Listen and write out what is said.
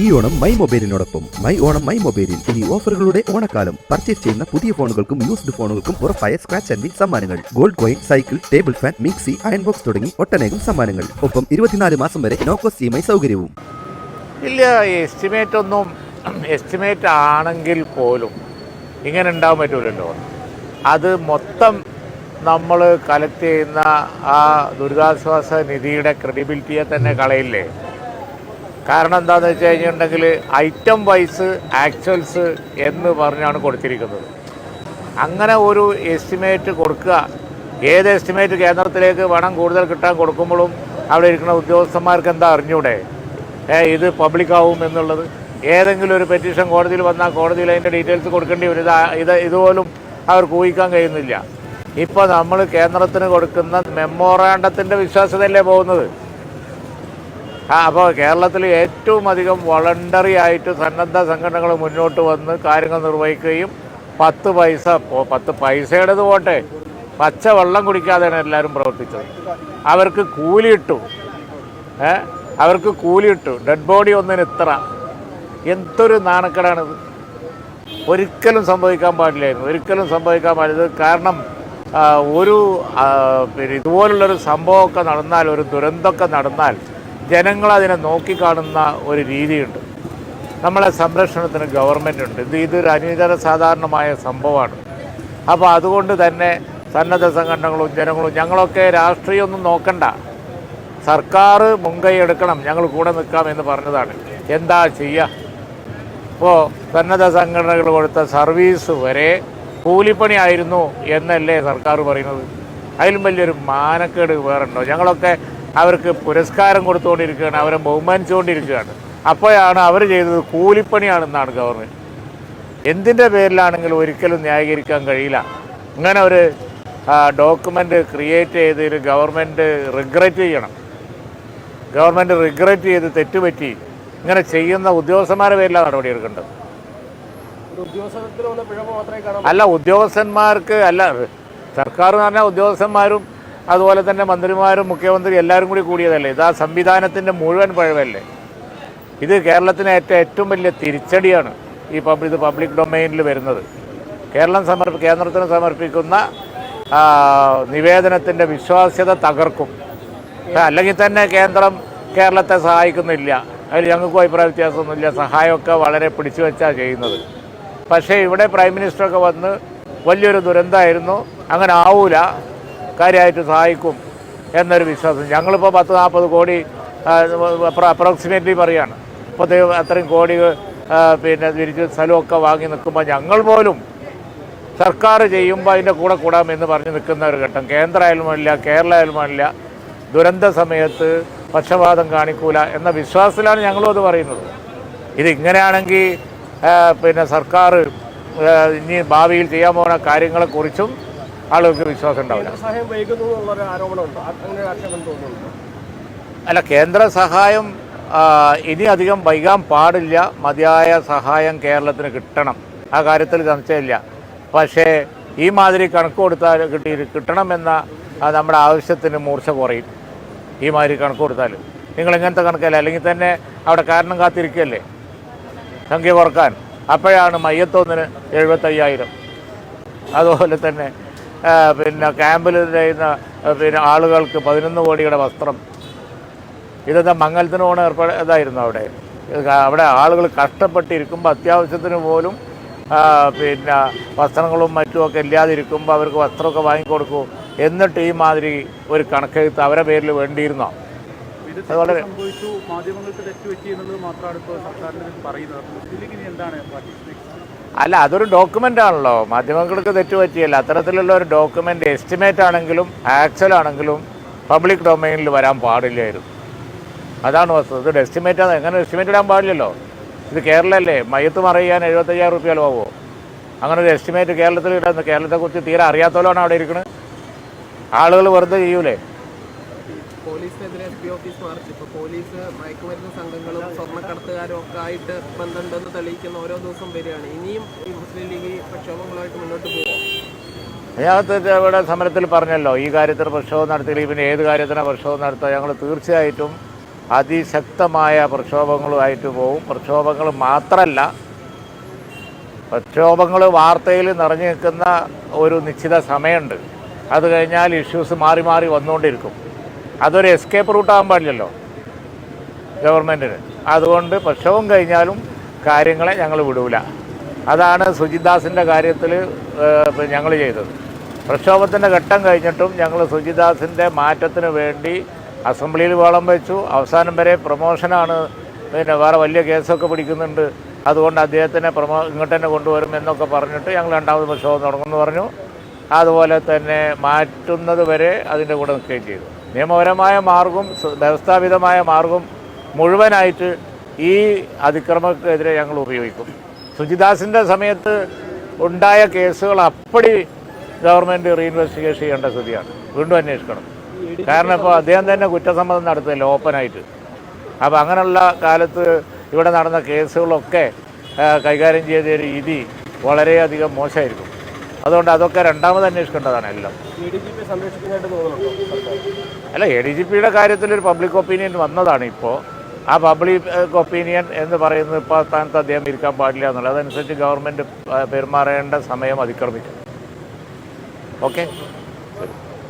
ഈ ഓണം മൈ മൊബൈലിനോടൊപ്പം my Onam my മൊബൈലിൽ ഇനി ഓഫറുകളുടെ ഓണക്കാലം. പർച്ചേസ് ചെയ്യുന്ന പുതിയ ഫോണുകൾക്കും യൂസ്ഡ് ഫോണുകൾക്കും ഉറപ്പായ സ്ക്രാച്ച് ആൻഡ് സമ്മാനങ്ങൾ. Gold coin cycle table fan mixie iron box തുടങ്ങി ഒട്ടനേകം സമ്മാനങ്ങൾ. ഒപ്പം ഇരുപത്തിനാല് മാസം വരെ നോ കോസ്റ്റ് ഇ സൗകര്യവും. ഇല്ല എസ്റ്റിമേറ്റ് ഒന്നും എസ്റ്റിമേറ്റ് ആണെങ്കിൽ പോലും ഇങ്ങനെ ഉണ്ടാവാൻ പറ്റൂലല്ലോ. അത് മൊത്തം നമ്മൾ കളക്ട് ചെയ്യുന്ന ആ ദുരിതാശ്വാസ നിധിയുടെ ക്രെഡിബിലിറ്റിയെ തന്നെ കളയില്ലേ? കാരണം എന്താണെന്ന് വെച്ച് കഴിഞ്ഞിട്ടുണ്ടെങ്കിൽ ഐറ്റം വൈസ് ആക്ച്വൽസ് എന്ന് പറഞ്ഞാണ് കൊടുത്തിരിക്കുന്നത്. അങ്ങനെ ഒരു എസ്റ്റിമേറ്റ് കൊടുക്കുക. ഏത് എസ്റ്റിമേറ്റ് കേന്ദ്രത്തിലേക്ക് പണം കൂടുതൽ കിട്ടാൻ കൊടുക്കുമ്പോഴും അവിടെ ഇരിക്കുന്ന ഉദ്യോഗസ്ഥന്മാർക്ക് എന്താ അറിഞ്ഞൂടെ? ഏ ഇത് പബ്ലിക്കാവും എന്നുള്ളത്. ഏതെങ്കിലും ഒരു പെറ്റീഷൻ കോടതിയിൽ വന്നാൽ കോടതിയിൽ അതിന്റെ ഡീറ്റെയിൽസ് കൊടുക്കേണ്ടി വരും. ഇത് ഇത് ഇതുപോലും അവർക്ക് ഊഹിക്കാൻ കഴിയുന്നില്ല. ഇപ്പോൾ നമ്മൾ കേന്ദ്രത്തിന് കൊടുക്കുന്ന മെമ്മോറാണ്ടത്തിന്റെ വിശ്വാസ്യതയല്ലേ പോകുന്നത്? അപ്പോൾ കേരളത്തിൽ ഏറ്റവും അധികം വളണ്ടറി ആയിട്ട് സന്നദ്ധ സംഘടനകൾ മുന്നോട്ട് വന്ന് കാര്യങ്ങൾ നിർവഹിക്കുകയും പത്ത് പൈസ പത്ത് പൈസയുടേത് പോട്ടെ പച്ച വെള്ളം കുടിക്കാതെയാണ് എല്ലാവരും പ്രവർത്തിച്ചത്. അവർക്ക് കൂലി ഇട്ടു ഏ അവർക്ക് കൂലി ഇട്ടു ഡെഡ് ബോഡി ഒന്നിന് ഇത്ര. എന്തൊരു നാണക്കേടാണിത് ഒരിക്കലും സംഭവിക്കാൻ പാടില്ലായിരുന്നു. ഒരിക്കലും സംഭവിക്കാൻ പാടില്ല. കാരണം ഒരു ഇതുപോലുള്ളൊരു സംഭവമൊക്കെ നടന്നാൽ ഒരു ദുരന്തമൊക്കെ നടന്നാൽ ജനങ്ങൾ അതിനെ നോക്കിക്കാണുന്ന ഒരു രീതിയുണ്ട്. നമ്മളെ സംരക്ഷണത്തിന് ഗവൺമെന്റ് ഉണ്ട്. ഇത് ഇതൊരു അനിതര സാധാരണമായ സംഭവമാണ്. അപ്പോൾ അതുകൊണ്ട് തന്നെ സന്നദ്ധ സംഘടനകളും ജനങ്ങളും ഞങ്ങളൊക്കെ രാഷ്ട്രീയമൊന്നും നോക്കണ്ട. സർക്കാർ മുൻകൈ എടുക്കണം. ഞങ്ങൾ കൂടെ നിൽക്കാം എന്ന് പറഞ്ഞതാണ്. എന്താ ചെയ്യുക ഇപ്പോൾ സന്നദ്ധ സംഘടനകൾ കൊടുത്ത സർവീസ് വരെ കൂലിപ്പണി ആയിരുന്നു എന്നല്ലേ സർക്കാർ പറയുന്നത്? അതിലും വലിയൊരു മാനക്കേട് വേറുണ്ടോ ഞങ്ങളൊക്കെ അവർക്ക് പുരസ്കാരം കൊടുത്തുകൊണ്ടിരിക്കുകയാണ് അവരെ ബഹുമാനിച്ചുകൊണ്ടിരിക്കുകയാണ്. അപ്പോഴാണ് അവർ ചെയ്തത് കൂലിപ്പണിയാണെന്നാണ് ഗവൺമെന്റ് എന്തിന്റെ പേരിലാണെങ്കിലും ഒരിക്കലും ന്യായീകരിക്കാൻ കഴിയില്ല. ഇങ്ങനെ ഒരു ഡോക്യുമെന്റ് ക്രിയേറ്റ് ചെയ്തതിൽ ഗവൺമെന്റ് റിഗ്രറ്റ് ചെയ്യണം. ഗവൺമെന്റ് റിഗ്രറ്റ് ചെയ്ത് തെറ്റുപറ്റി ഇങ്ങനെ ചെയ്യുന്ന ഉദ്യോഗസ്ഥന്മാരുടെ പേരിലാണ് നടപടി എടുക്കേണ്ടത്. ഒരു ഉദ്യോഗസ്ഥത്തിൽ വന്ന മാത്രമേ കാണാൻ അല്ല ഉദ്യോഗസ്ഥന്മാർക്ക് അല്ല സർക്കാർ എന്ന് പറഞ്ഞാൽ ഉദ്യോഗസ്ഥന്മാരും അതുപോലെ തന്നെ മന്ത്രിമാരും മുഖ്യമന്ത്രി എല്ലാവരും കൂടി കൂടിയതല്ലേ? ഇത് ആ സംവിധാനത്തിന്റെ മുഴുവൻ പഴവല്ലേ? ഇത് കേരളത്തിന് ഏറ്റ ഏറ്റവും വലിയ തിരിച്ചടിയാണ് ഈ പബ്ലിക് ഇത് പബ്ലിക് ഡൊമൈനിൽ വരുന്നത്. കേരളം സമർപ്പി കേന്ദ്രത്തിന് സമർപ്പിക്കുന്ന നിവേദനത്തിന്റെ വിശ്വാസ്യത തകർക്കും. അല്ലെങ്കിൽ തന്നെ കേന്ദ്രം കേരളത്തെ സഹായിക്കുന്നില്ല. അതിൽ ഞങ്ങൾക്കും അഭിപ്രായ വ്യത്യാസമൊന്നുമില്ല. സഹായമൊക്കെ വളരെ പിടിച്ചു വെച്ചാണ് ചെയ്യുന്നത്. പക്ഷേ ഇവിടെ പ്രൈം മിനിസ്റ്ററൊക്കെ വന്ന് വലിയൊരു ദുരന്തമായിരുന്നു. അങ്ങനെ ആവൂല. കാര്യമായിട്ട് സഹായിക്കും എന്നൊരു വിശ്വാസം. ഞങ്ങളിപ്പോൾ പത്ത് നാൽപ്പത് കോടി അപ്രോക്സിമേറ്റ്ലി ഇപ്പോൾ ദൈവം അത്രയും കോടി പിന്നെ തിരിച്ച് സ്ഥലമൊക്കെ വാങ്ങി നിൽക്കുമ്പോൾ ഞങ്ങൾ പോലും സർക്കാർ ചെയ്യുമ്പോൾ അതിന്റെ കൂടെ കൂടാമെന്ന് പറഞ്ഞ് നിൽക്കുന്ന ഒരു ഘട്ടം. കേന്ദ്ര അല്ല കേരള ആയാലും ദുരന്ത സമയത്ത് പക്ഷപാതം കാണിക്കൂല എന്ന വിശ്വാസത്തിലാണ് ഞങ്ങളും അത് പറയുന്നത്. ഇതിങ്ങനെയാണെങ്കിൽ പിന്നെ സർക്കാർ ഇനി ഭാവിയിൽ ചെയ്യാൻ പോകുന്ന കാര്യങ്ങളെക്കുറിച്ചും ആളുകൾക്ക് വിശ്വാസം ഉണ്ടാവില്ല. സഹായം വൈകുന്നു എന്നുള്ളൊരു ആരോപണമുണ്ട്? ആ- അങ്ങനെ ഒരു ആക്ഷേപം തോന്നുന്നുണ്ട്? അല്ല കേന്ദ്ര സഹായം ഇനി അധികം വൈകാൻ പാടില്ല. മതിയായ സഹായം കേരളത്തിന് കിട്ടണം. ആ കാര്യത്തിൽ സംശയമില്ല. പക്ഷേ ഈ മാതിരി കണക്ക് കൊടുത്താൽ കിട്ടി കിട്ടണമെന്ന നമ്മുടെ ആവശ്യത്തിന് മൂർച്ച കുറയും. ഈ മാതിരി കണക്ക് കൊടുത്താൽ. നിങ്ങൾ ഇങ്ങനത്തെ കണക്കല്ല? അല്ലെങ്കിൽ തന്നെ അവിടെ കാരണം കാത്തിരിക്കുകയല്ലേ? സംഖ്യ കുറയ്ക്കാൻ. അപ്പോഴാണ് മയ്യത്തൊന്നിന് എഴുപത്തയ്യായിരം. അതുപോലെ തന്നെ പിന്നെ ക്യാമ്പിൽ ചെയ്യുന്ന പിന്നെ ആളുകൾക്ക് പതിനൊന്ന് കോടിയുടെ വസ്ത്രം. ഇതെന്താ മംഗലത്തിന് ഏർപ്പെട ഇതായിരുന്നു അവിടെ. അവിടെ ആളുകൾ കഷ്ടപ്പെട്ടിരിക്കുമ്പോൾ അത്യാവശ്യത്തിന് പോലും പിന്നെ വസ്ത്രങ്ങളും മറ്റുമൊക്കെ ഇല്ലാതിരിക്കുമ്പോൾ അവർക്ക് വസ്ത്രമൊക്കെ വാങ്ങിക്കൊടുക്കൂ. എന്നിട്ട് ഈ മാതിരി ഒരു കണക്കെഴുത്ത് അവരെ പേരിൽ വേണ്ടിയിരുന്നോ? അത് വളരെ മാധ്യമങ്ങൾക്ക് തെറ്റുപറ്റി എന്നുള്ളത് മാത്രമാണ് ഇപ്പോൾ സർക്കാരിന് പറയുന്നത്. എന്താണ് അല്ല അതൊരു ഡോക്യുമെന്റ് ആണല്ലോ. മാധ്യമങ്ങൾക്ക് തെറ്റുപറ്റിയല്ല. അത്തരത്തിലുള്ള ഒരു ഡോക്യുമെന്റ് എസ്റ്റിമേറ്റ് ആണെങ്കിലും ആക്ച്വൽ ആണെങ്കിലും പബ്ലിക് ഡൊമൈനിൽ വരാൻ പാടില്ലായിരുന്നു. അതാണ് വസ്തുത. ഇത് എസ്റ്റിമേറ്റ് ആണ്. എങ്ങനെ എസ്റ്റിമേറ്റ് ഇടാൻ പാടില്ലല്ലോ? ഇത് കേരളമല്ലേ മയത്ത് മറിയാൻ എഴുപത്തയ്യായിരം റുപ്യ ചിലവാകുമോ അങ്ങനെ ഒരു എസ്റ്റിമേറ്റ് കേരളത്തിൽ ഇടാന്ന് കേരളത്തെക്കുറിച്ച് തീരെ അറിയാത്തവരാണ് അവിടെ ഇരിക്കുന്നത് ആളുകൾ വെറുതെ ചെയ്യൂലേ? പോലീസിനെതിരെ എസ് പി ഓഫീസ് മാർച്ച്. ഇപ്പോൾ പോലീസ് മയക്കുമരുന്ന് സംഘങ്ങളും സ്വർണക്കടത്തുകാരും ഒക്കെ ആയിട്ട് ബന്ധമുണ്ടെന്ന് തെളിയിക്കുന്ന ഓരോ ദിവസം വരികയാണ്. ഇനിയും ഈ മുസ്ലിം ലീഗ് പ്രക്ഷോഭങ്ങളായിട്ട് മുന്നോട്ട് പോകും അതിനകത്ത് ഇവിടെ സമരത്തിൽ പറഞ്ഞല്ലോ ഈ കാര്യത്തിൽ പ്രക്ഷോഭം നടത്തിയില്ലെങ്കിൽ പിന്നെ ഏത് കാര്യത്തിന് പ്രക്ഷോഭം നടത്തുക? ഞങ്ങൾ തീർച്ചയായിട്ടും അതിശക്തമായ പ്രക്ഷോഭങ്ങളുമായിട്ട് പോകും പ്രക്ഷോഭങ്ങൾ മാത്രമല്ല പ്രക്ഷോഭങ്ങൾ വാർത്തയിൽ നിറഞ്ഞു നിൽക്കുന്ന ഒരു നിശ്ചിത സമയമുണ്ട്. അത് കഴിഞ്ഞാൽ ഇഷ്യൂസ് മാറി മാറി വന്നുകൊണ്ടിരിക്കും. അതൊരു എസ്കേപ്പ് റൂട്ടാകാൻ പാടില്ലല്ലോ. ഗവൺമെന്റിന് അതുകൊണ്ട് പ്രക്ഷോഭം കഴിഞ്ഞാലും കാര്യങ്ങളെ ഞങ്ങൾ വിടൂല. അതാണ് സുജിദാസിന്റെ കാര്യത്തിൽ ഞങ്ങൾ ചെയ്തത്. പ്രക്ഷോഭത്തിന്റെ ഘട്ടം കഴിഞ്ഞിട്ടും ഞങ്ങൾ സുജിദാസിന്റെ മാറ്റത്തിന് വേണ്ടി അസംബ്ലിയിൽ വളം വെച്ചു. അവസാനം വരെ പ്രൊമോഷനാണ്. പിന്നെ വേറെ വലിയ കേസൊക്കെ പിടിക്കുന്നുണ്ട്. അതുകൊണ്ട് അദ്ദേഹത്തിനെ പ്രമോ ഇങ്ങോട്ട് തന്നെ കൊണ്ടുവരും എന്നൊക്കെ പറഞ്ഞിട്ട് ഞങ്ങൾ രണ്ടാമത് പ്രക്ഷോഭം തുടങ്ങുമെന്ന് പറഞ്ഞു. അതുപോലെ തന്നെ മാറ്റുന്നത് വരെ അതിന്റെ കൂടെ നിൽക്കുകയും ചെയ്തു. നിയമപരമായ മാർഗം സ- വ്യവസ്ഥാപിതമായ മാർഗം മുഴുവനായിട്ട് ഈ അതിക്രമക്കെതിരെ ഞങ്ങൾ ഉപയോഗിക്കും. സുജിദാസിന്റെ സമയത്ത് ഉണ്ടായ കേസുകൾ അപ്പടി ഗവൺമെന്റ് റീഇൻവെസ്റ്റിഗേഷൻ ചെയ്യേണ്ട സ്ഥിതിയാണ്. വീണ്ടും അന്വേഷിക്കണം. കാരണം ഇപ്പോൾ അദ്ദേഹം തന്നെ കുറ്റസമ്മതം നടത്തില്ല ഓപ്പണായിട്ട് അപ്പോൾ അങ്ങനെയുള്ള കാലത്ത് ഇവിടെ നടന്ന കേസുകളൊക്കെ കൈകാര്യം ചെയ്ത രീതി വളരെയധികം മോശമായിരിക്കും. അതുകൊണ്ട് അതൊക്കെ രണ്ടാമത് അന്വേഷിക്കേണ്ടതാണ് എല്ലാം എ ഡി ജി പി സംരക്ഷിക്കുന്നതായിട്ട് തോന്നുന്നുണ്ടോ സർക്കാർ അല്ല എ ഡി ജി പിയുടെ കാര്യത്തിൽ ഒരു പബ്ലിക് ഒപ്പീനിയൻ വന്നതാണ് ഇപ്പോൾ ആ പബ്ലിക് ഒപ്പീനിയൻ എന്ന് പറയുന്നത് ഇപ്പോൾ സ്ഥാനത്ത് അദ്ദേഹം ഇരിക്കാൻ പാടില്ല എന്നുള്ളത്. അതനുസരിച്ച് ഗവൺമെന്റ് പെരുമാറേണ്ട സമയം അതിക്രമിക്കും. ഓക്കെ